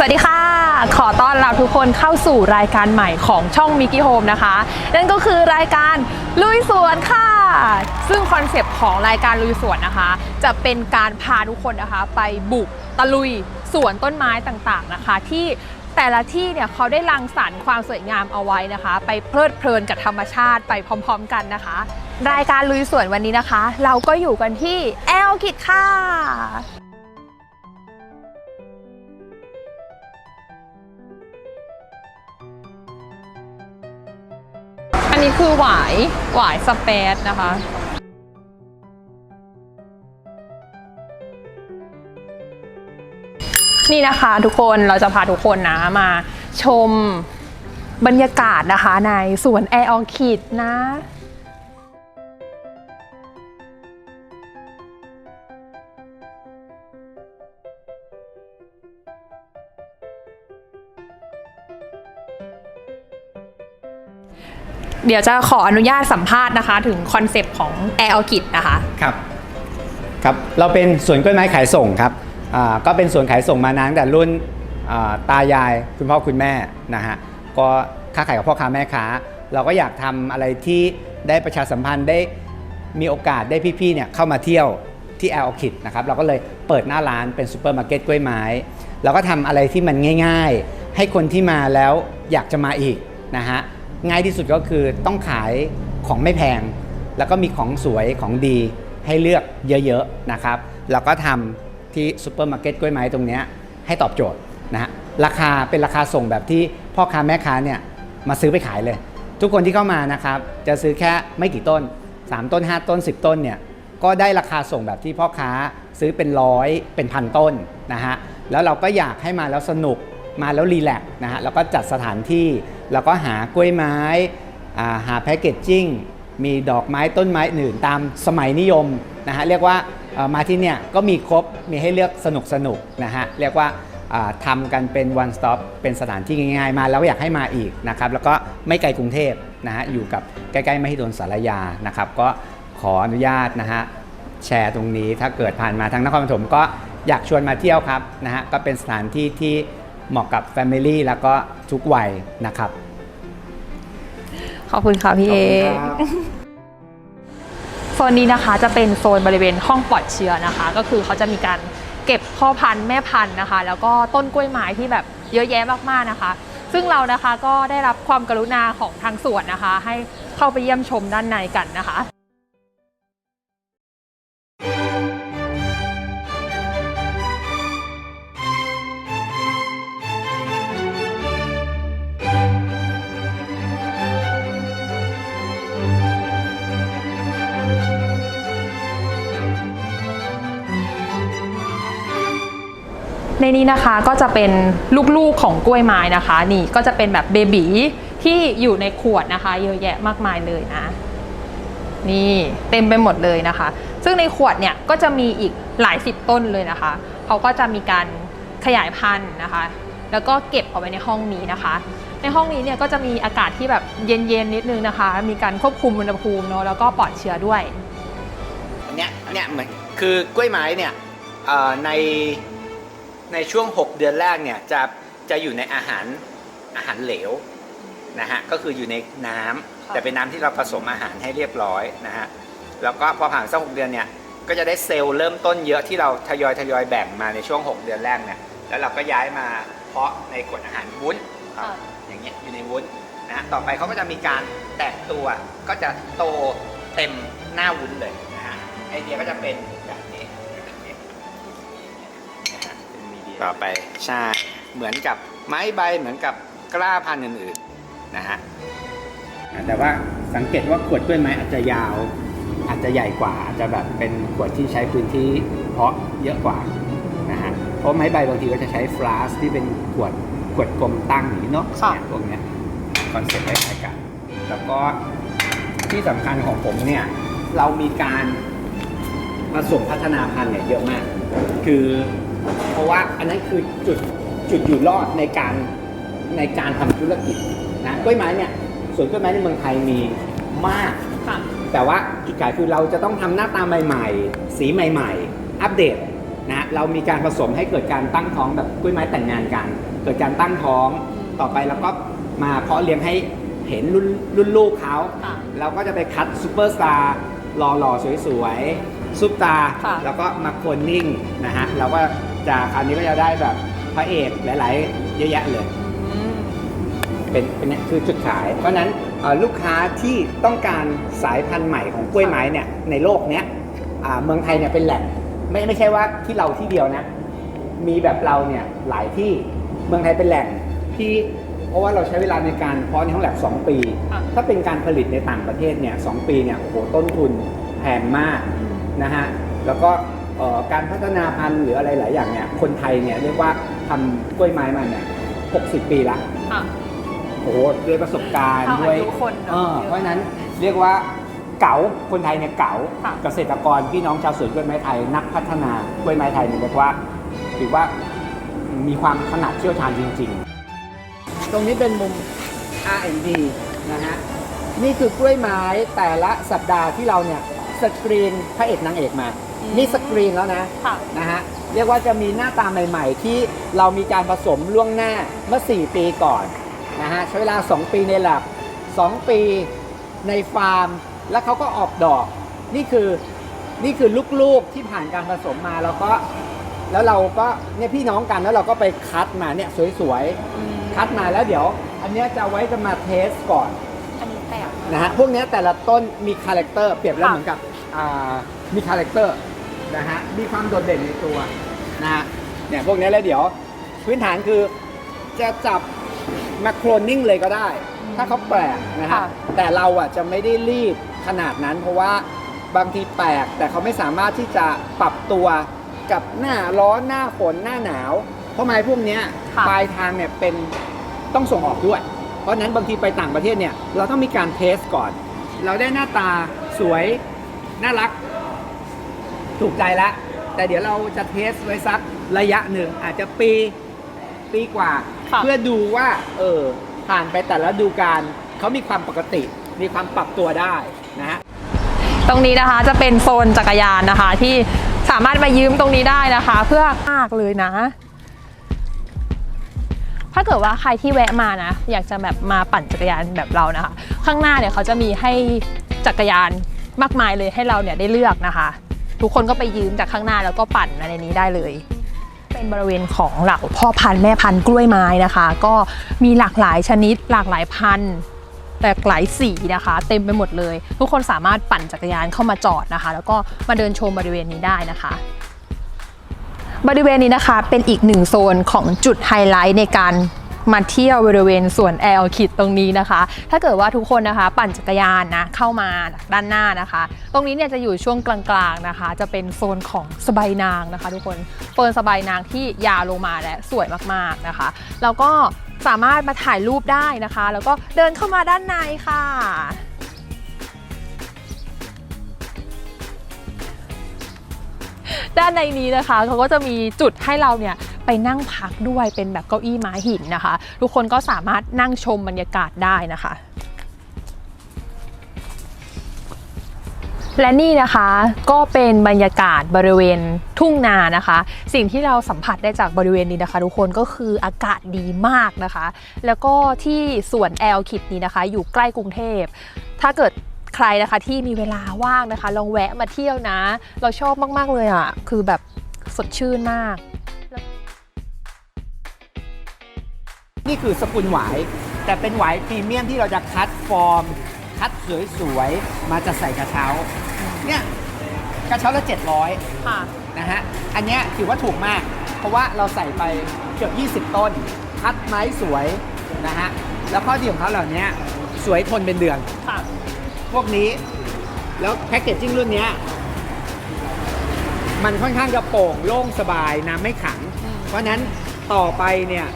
สวัสดีค่ะ ขอต้อนรับทุกคนเข้าสู่รายการใหม่ของช่องมิกกี้โฮมนะคะ นั่นก็คือรายการลุยสวนค่ะ ซึ่งคอนเซปต์ของรายการลุยสวนนะคะ จะเป็นการพาทุกคนนะคะ ไปบุกตะลุยสวนต้นไม้ต่างๆนะคะ ที่แต่ละที่เนี่ยเขาได้รังสรรค์ความสวยงามเอาไว้นะคะ ไปเพลิดเพลินกับธรรมชาติไปพร้อม ๆ กันนะคะ รายการลุยสวนวันนี้นะคะ เราก็อยู่กันที่แอลกิดค่ะ คือหวายหวายสเปซนะคะนี่นะคะทุกคนเราจะพาทุกคนนะมาชมบรรยากาศนะคะในสวนแอร์ออคิดนะ เดี๋ยวจะขออนุญาตสัมภาษณ์นะคะ ถึงคอนเซปต์ของแอร์ออคิดนะคะ ครับครับ เราเป็นสวนกล้วยไม้ขายส่งครับอ่าก็เป็นสวนขายส่งมานานตั้งแต่รุ่นอ่าตายายคุณพ่อคุณแม่นะฮะก็ค้าขายกับพ่อค้าแม่ค้า เราก็อยากทำอะไรที่ได้ประชาสัมพันธ์ได้มีโอกาสได้พี่ๆเนี่ยเข้ามาเที่ยวที่แอลคิดนะครับเราก็เลยเปิดหน้าร้านเป็นซูเปอร์มาร์เก็ตกล้วยไม้เราก็ทำอะไรที่มันง่าย ๆ ให้คนที่มาแล้วอยากจะมาอีกนะฮะ ง่ายที่สุดก็คือต้องขายของไม่แพง แล้วก็มีของสวยของดีให้เลือกเยอะๆนะครับแล้วก็ทำที่ซูเปอร์มาร์เก็ตกล้วยไม้ตรงนี้ให้ตอบโจทย์นะฮะราคาเป็นราคาส่งแบบที่พ่อค้าแม่ค้าเนี่ยมาซื้อไปขายเลย ทุกคนที่เข้ามานะครับจะซื้อแค่ไม่กี่ต้น 3 ต้น 5 ต้น 10 ต้นเนี่ยก็ได้ราคาส่งแบบที่พ่อค้าซื้อเป็นร้อยเป็นพันต้นนะฮะแล้วเราก็อยากให้มาแล้วสนุก มาแล้วรีแลกซ์นะฮะแล้วก็จัดสถานที่ แล้วก็หากล้วยไม้าหาแพคเกจจิ้งมีดอกไม้ต้นไม้อื่นตามสมัยนิยมนะฮะเรียกว่ามาที่เนี่ยก็มีครบมีให้เลือกสนุกสนุกนะฮะเรียกว่าอ่าทำกันเป็น one stop เป็นสถานที่ง่ายๆ มาแล้วอยากให้มาอีกนะครับแล้วก็ไม่ไกลกรุงเทพนะฮะอยู่กับใกล้ๆมหิดลสารยานะครับก็ขออนุญาตนะฮะแชร์ตรงนี้ถ้าเกิดผ่านมาทางนครปฐมก็อยากชวนมาเที่ยวครับนะฮะก็เป็นสถานที่ที่ เหมาะกับ Family แล้วก็ทุกวัยนะครับ ขอบคุณค่ะพี่เอขอบคุณครับโซนนี้นะคะจะเป็นโซนบริเวณห้องปลอดเชื้อนะคะ ก็คือเขาจะมีการเก็บพ่อพันธุ์แม่พันธุ์นะคะ แล้วก็ต้นกล้วยไม้ที่แบบเยอะแยะมากๆนะคะ ซึ่งเรานะคะก็ได้รับความกรุณาของทางสวนนะคะ ให้เข้าไปเยี่ยมชมด้านในกันนะคะ นนี้นะคะก็จะเป็นลูกๆของกล้วยไม้นะคะ นี่ก็จะเป็นแบบเบบีที่อยู่ในขวดนะคะ เยอะแยะมากมายเลยนะนี่เต็มไปหมดเลยนะคะ ซึ่งในขวดเนี่ยก็จะมีอีกหลายสิบต้นเลยนะคะเขาก็จะมีการขยายพันธุ์นะคะ แล้วก็เก็บเอาไว้ในห้องนี้นะคะ ในห้องนี้เนี่ยก็จะมีอากาศที่แบบเย็นๆนิดนึงนะคะ มีการควบคุมอุณหภูมิเนาะแล้วก็ปลอดเชื้อด้วยอันเนี้ยเนี่ยเหมือนคือกล้วยไม้เนี่ยใน ในช่วง 6 เดือนแรกเนี่ยจะจะอยู่ในอาหารอาหารเหลวนะฮะก็คืออยู่ในน้ำค่ะแต่เป็นน้ำที่เราผสมอาหารให้เรียบร้อยนะฮะแล้วก็พอผ่านสักหกเดือนเนี่ยก็จะได้เซลล์เริ่มต้นเยอะที่เราทยอยทยอยแบ่งมาในช่วง 6 เดือนแรกเนี่ยแล้วเราก็ย้ายมาเพาะในขวดอาหารวุ้นครับค่ะอย่างเงี้ยอยู่ในวุ้นนะฮะต่อไปเขาก็จะมีการแตกตัวก็จะโตเต็มหน้าวุ้นเลยนะฮะไอเดียก็จะเป็น ต่อไปใช่เหมือนกับไม้ใบเหมือนกับกล้าพันธุ์อื่นๆนะฮะแต่ว่าสังเกตว่าขวดกล้วยไม้อาจจะยาว อาจจะใหญ่กว่าอาจจะแบบเป็นขวดที่ใช้พื้นที่เพาะเยอะกว่านะฮะเพราะไม้ใบบางทีก็จะใช้ฟลาสที่เป็นขวดขวดกลมตั้งอย่างนี้เนาะค่ะเนี่ยพวกเนี้ยคอนเซ็ปต์คล้ายๆกัน แล้วก็ที่สำคัญของผมเนี่ยเรามีการผสมพัฒนาพันธุ์เนี่ยเยอะมาก คือ เพราะว่าอันนั้นคือจุดจุดอยู่รอดในการในการทำธุรกิจนะกล้วยไม้เนี่ยสวนกล้วยไม้ในเมืองไทยมีมากค่ะแต่ว่าจุดขายคือเราจะต้องทำหน้าตาใหม่ ๆ สีใหม่ ๆ อัปเดตนะฮะเรามีการผสมให้เกิดการตั้งท้องแบบกล้วยไม้แต่งงานกัน เกิดการตั้งท้องต่อไปเราก็มาเพาะเลี้ยงให้เห็นรุ่นรุ่นลูกเขาค่ะเราก็จะไปคัดซูเปอร์สตาร์หล่อๆ สวยๆซุปตาค่ะแล้วก็มาโคนนิ่งนะฮะเราก็ จะคราวนี้ก็จะได้แบบพระเอกหลาย ๆ เยอะแยะเลย อืม เป็นเป็นเนี่ยคือจุดขาย เพราะฉะนั้นเอ่อลูกค้าที่ต้องการสายพันธุ์ใหม่ของกล้วยไม้เนี่ยในโลกเนี้ยอ่าเมืองไทยเนี่ยเป็นแหล่งไม่ไม่ใช่ว่าที่เราที่เดียวนะ มีแบบเราเนี่ยหลายที่เมืองไทยเป็นแหล่งที่เพราะว่าเราใช้เวลาในการเพาะในห้องแลบ2 ปีค่ะ ถ้าเป็นการผลิตในต่างประเทศเนี่ยสปีเนี่ยโอ้โหต้นทุนแพงมาก นะฮะ แล้วก็เอ่อ การพัฒนาพันธุ์หรืออะไรหลายอย่างเนี่ยคนไทยเนี่ยเรียกว่าทำกล้วยไม้มาเนี่ย 60 ปีละค่ะ โอ้โหด้วยประสบการณ์เท่าอาด้วยยุคนเนอะเออเพราะฉะนั้นเรียกว่าเก๋าคนไทยเนี่ยเก๋าค่ะ เกษตรกรพี่น้องชาวสวนกล้วยไม้ไทยนักพัฒนากล้วยไม้ไทยเนี่ยเรียกว่าถือว่ามีความถนัดเชี่ยวชาญจริงๆตรงนี้เป็นมุม R&D นะฮะ นี่คือกล้วยไม้แต่ละสัปดาห์ที่เราเนี่ยสกรีนพระเอกนางเอกมาอืม นี่สกรีนแล้วนะค่ะ นะฮะเรียกว่าจะมีหน้าตาใหม่ ๆ ที่เรามีการผสมล่วงหน้าเมื่อ 4 ปีก่อนนะฮะใช้เวลา 2 ปีในหลับ 2 ปีในฟาร์ม แล้วเขาก็ออกดอก นี่คือนี่คือลูกๆที่ผ่านการผสมมาแล้วก็แล้วเราก็เนี่ยพี่น้องกันแล้วเราก็ไปคัดมาเนี่ยสวยๆ คัดมาแล้วเดี๋ยว อันเนี้ยจะเอาไว้จะมาเทสก่อน อันนี้แปลกนะฮะพวกเนี้ยแต่ละต้นมีคาแรคเตอร์เปรียบแล้วค่ะเหมือนกับอ่า มีคาแรคเตอร์นะฮะมีความโดดเด่นในตัวนะฮะเนี่ยพวกเนี้ยแล้วเดี๋ยวพื้นฐานคือจะจับมาโคลนนิ่งเลยก็ได้ ถ้าเขาแปลกนะฮะค่ะแต่เราอะจะไม่ได้รีบขนาดนั้น เพราะว่าบางทีแปลกแต่เขาไม่สามารถที่จะปรับตัวกับหน้าร้อนหน้าฝนหน้าหนาว เพราะไม้พวกเนี้ยค่ะปลายทางเนี่ยเป็นต้องส่งออกด้วย เพราะฉะนั้นบางทีไปต่างประเทศเนี่ยเราต้องมีการเทสก่อน เราได้หน้าตาสวย น่ารัก ถูกใจแล้วแต่เดี๋ยวเราจะเทสไว้สักระยะหนึ่ง อาจจะปีปีกว่า ค่ะ เพื่อดูว่า เออ ผ่านไปแต่ละดูการเขามีความปกติ มีความปรับตัวได้นะฮะ ตรงนี้นะคะจะเป็นโซนจักรยานนะคะ ที่สามารถมายืมตรงนี้ได้นะคะ เพื่อมากเลยนะ ถ้าเกิดว่าใครที่แวะมานะ อยากจะแบบมาปั่นจักรยานแบบเรานะคะ ข้างหน้าเนี่ยเขาจะมีให้จักรยาน มากมายเลยให้เราเนี่ยได้เลือกนะคะ ทุกคนก็ไปยืมจากข้างหน้าแล้วก็ปั่นในนี้ได้เลย เป็นบริเวณของเหล่าพ่อพันธุ์แม่พันธุ์กล้วยไม้นะคะ ก็มีหลากหลายชนิดหลากหลายพันธุ์หลากหลายสีนะคะ เต็มไปหมดเลย ทุกคนสามารถปั่นจักรยานเข้ามาจอดนะคะ แล้วก็มาเดินชมบริเวณนี้ได้นะคะบริเวณนี้นะคะเป็นอีกหนึ่งโซนของจุดไฮไลท์ในการ มาเที่ยวบริเวณสวนแอลคิดตรงนี้นะคะ ถ้าเกิดว่าทุกคนนะคะ ปั่นจักรยานนะเข้ามาด้านหน้านะคะ ตรงนี้เนี่ยจะอยู่ช่วงกลางๆนะคะ จะเป็นโซนของสบายนางนะคะ ทุกคนเฟิร์นสบายนางที่ยาวลงมาและสวยมากๆนะคะ แล้วก็สามารถมาถ่ายรูปได้นะคะ แล้วก็เดินเข้ามาด้านในค่ะด้านในนี้นะคะเขาก็จะมีจุดให้เราเนี่ย ไปนั่งพักด้วยเป็นแบบเก้าอี้ไม้หินนะคะ ทุกคนก็สามารถนั่งชมบรรยากาศได้นะคะและนี่นะคะก็เป็นบรรยากาศบริเวณทุ่งนานะคะ สิ่งที่เราสัมผัสได้จากบริเวณนี้นะคะ ทุกคนก็คืออากาศดีมากนะคะ แล้วก็ที่สวนแอลคิดนี้นะคะ อยู่ใกล้กรุงเทพ ถ้าเกิดใครนะคะที่มีเวลาว่างนะคะ ลองแวะมาเที่ยวนะ เราชอบมาก ๆ เลยอะคือแบบสดชื่นมาก นี่คือสกุลหวาย แต่เป็นหวายพรีเมียมที่เราจะคัดฟอร์ม คัดสวยๆ มาจะใส่กระเช้า เนี่ยกระเช้าละ 700ค่ะนะฮะ อันเนี้ยถือว่าถูกมาก เพราะว่าเราใส่ไปเกือบ 20 ต้น คัดไม้สวยนะฮะ แล้วข้อดีของเขาเหล่านี้สวยทนเป็นเดือนค่ะพวกนี้ แล้วแพ็กเกจจิ้งรุ่นเนี้ยมันค่อนข้างจะโปร่งโล่งสบายน้ำไม่ขังอืมเพราะฉะนั้นต่อไปเนี่ย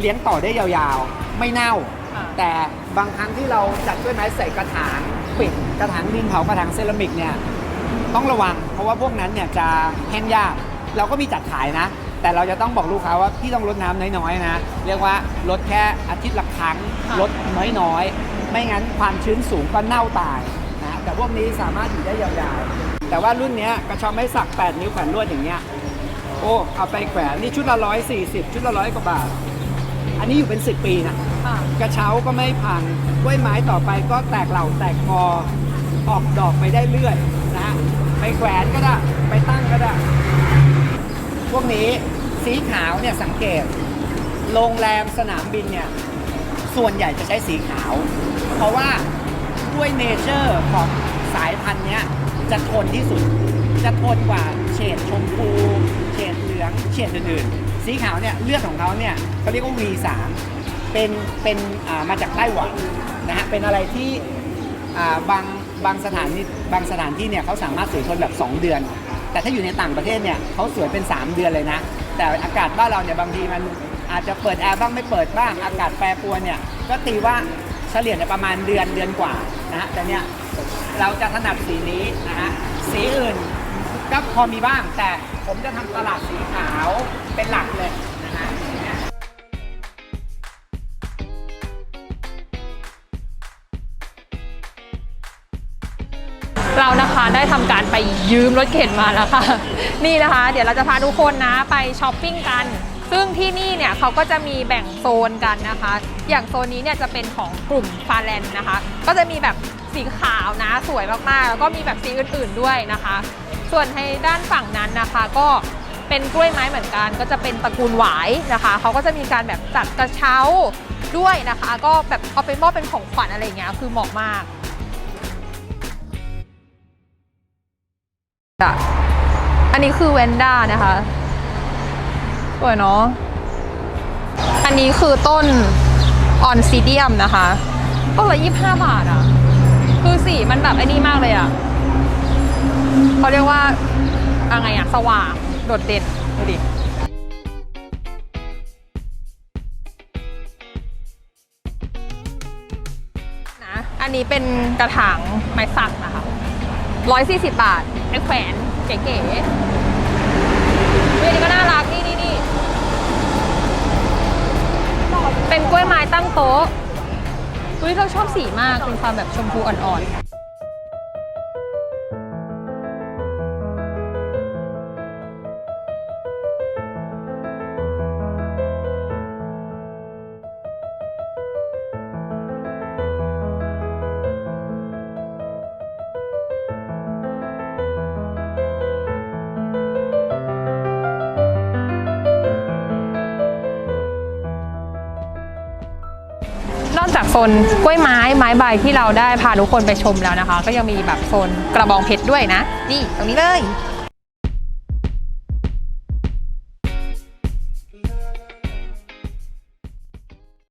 เลี้ยงต่อได้ยาวๆ ไม่เน่าค่ะแต่บางครั้งที่เราจัดด้วยไม้ใส่กระถางปิดกระถางดินเผากระถางเซรามิกเนี่ยต้องระวัง เพราะว่าพวกนั้นเนี่ยจะแห้งยากเราก็มีจัดขายนะ แต่เราจะต้องบอกลูกค้าว่าพี่ต้องลดน้ำน้อยๆนะ เรียกว่าลดแค่อาทิตย์ละครั้งค่ะลดน้อยๆ ไม่งั้นความชื้นสูงก็เน่าตายนะแต่พวกนี้สามารถอยู่ได้ยาวๆ แต่ว่ารุ่นเนี้ยกระชอมไม้สัก 8 นิ้วแขวนลวดอย่างเงี้ยโอ้เอาไปแขวนนี่ชุดละร้อยสี่สิบชุดละร้อยกว่าบาท อันนี้อยู่เป็นสิบปีนะค่ะกระเช้าก็ไม่พังกล้วยไม้ต่อไปก็แตกเหล่าแตกคอออกดอกไปได้เรื่อยนะฮะไปแขวนก็ได้ไปตั้งก็ได้ พวกนี้สีขาวเนี่ยสังเกต โรงแรมสนามบินเนี่ยส่วนใหญ่จะใช้สีขาว เพราะว่าด้วยเนเจอร์ของสายพันธุ์เนี้ยจะทนที่สุด จะทนกว่าเฉดชมพู เฉดเหลือง เฉดอื่นๆ สีขาวเนี่ยเลือดของเขาเนี่ยเขาเรียกว่า V3 เป็นเป็นมาจากไต้หวันนะฮะเป็นอะไรที่บางบางสถานที่บางสถานที่เนี่ยเขาสามารถสวยทนแบบ 2 เดือน แต่ถ้าอยู่ในต่างประเทศเนี่ยเขาสวยเป็น 3 เดือนเลยนะ แต่อากาศบ้านเราเนี่ยบางทีมันอาจจะเปิดแอร์บ้างไม่เปิดบ้างอากาศแปรปรวนเนี่ยก็ตีว่าเฉลี่ยเนี่ยประมาณเดือนเดือนกว่านะฮะแต่เนี่ยเราจะถนัดสีนี้นะฮะสีอื่น ก็พอมีบ้าง แต่ผมจะทำตลาดสีขาวเป็นหลักเลยนะฮะเรานะคะได้ทำการไปยืมรถเข็นมาแล้วค่ะ นี่นะคะ เดี๋ยวเราจะพาทุกคนนะไปช้อปปิ้งกัน ซึ่งที่นี่เนี่ยเขาก็จะมีแบ่งโซนกันนะคะ อย่างโซนนี้เนี่ยจะเป็นของกลุ่มฟาแลนนะคะ ก็จะมีแบบ สีขาวนะสวยมากๆ แล้วก็มีแบบสีอื่นๆด้วยนะคะ ส่วนในด้านฝั่งนั้นนะคะก็เป็นกล้วยไม้เหมือนกัน ก็จะเป็นตระกูลหวายนะคะเขาก็จะมีการแบบจัดกระเช้าด้วยนะคะ ก็แบบเอาไปมอบเป็นของขวัญอะไรอย่างเงี้ยคือเหมาะมากอันนี้คือเวนด้านะคะสวยเนาะอันนี้คือต้นออนซิเดียมนะคะต้นละยี่ห้าบาทอะ คือสีมันแบบไอ้นี่มากเลยอะเขาเรียกว่าอะไรอะ สว่าง โดดเด่น ดูดินะอันนี้เป็นกระถางไม้สักนะคะร้อยสี่สิบบาทไอ้แขวนเก๋ๆเฮ้ยอันนี้ก็น่ารัก นี่นี่นี่เป็นกล้วยไม้ตั้งโต๊ะ อุ้ยเราชอบสีมากเป็นความแบบชมพูอ่อนๆ โซนกล้วยไม้ไม้ใบที่เราได้พาทุกคนไปชมแล้วนะคะ ก็ยังมีแบบโซนกระบองเพชรด้วยนะ นี่ตรงนี้เลย